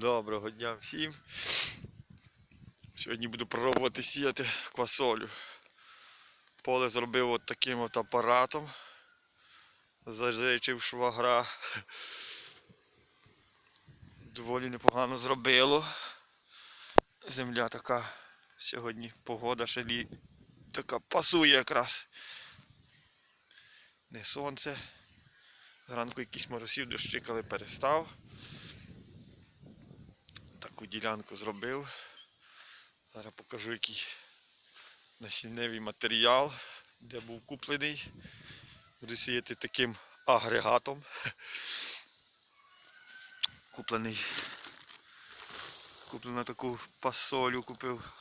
Доброго дня всім. Сьогодні буду пробувати сіяти квасолю. Поле зробив от таким от апаратом. Зажичив швагра. Доволі непогано зробило. Земля така сьогодні погода ще лі... така пасує якраз. Не сонце. Зранку якийсь моросів дощик, але перестав. Таку ділянку зробив. Зараз покажу який насінневий матеріал, де був куплений. Буду сіяти таким агрегатом. Куплений. Куплено таку пасолю купив.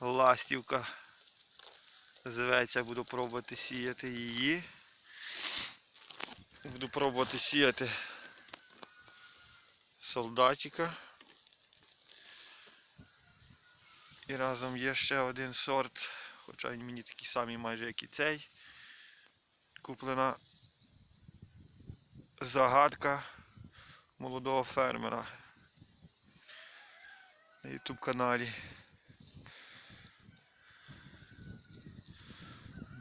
Ластівка. Зветься, буду пробувати сіяти її. Буду пробувати сіяти солдатика. І разом є ще один сорт, хоча він мені такий самий майже як і цей. Куплена загадка молодого фермера на YouTube каналі.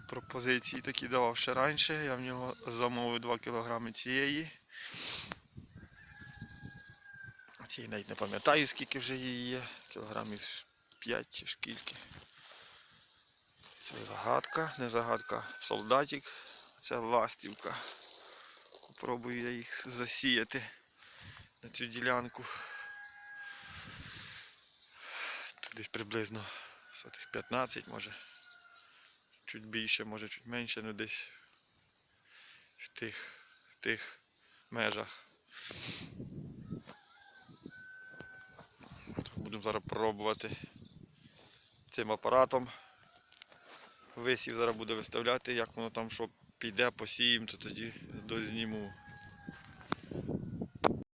Пропозиції такі давав ще раніше. Я в нього замовив 2 кг цієї. Цієї навіть не пам'ятаю, скільки вже її є. Кілограмів 5 чи скільки. Це загадка, не загадка, солдатик, це ластівка. Попробую я їх засіяти на цю ділянку. Тут десь приблизно сотих 15 може. Чуть більше, може чуть менше, ну десь в тих, в тих межах. Будемо зараз пробувати цим апаратом. Висів зараз буде виставляти, як воно там що піде, посіємо, то тоді дозніму.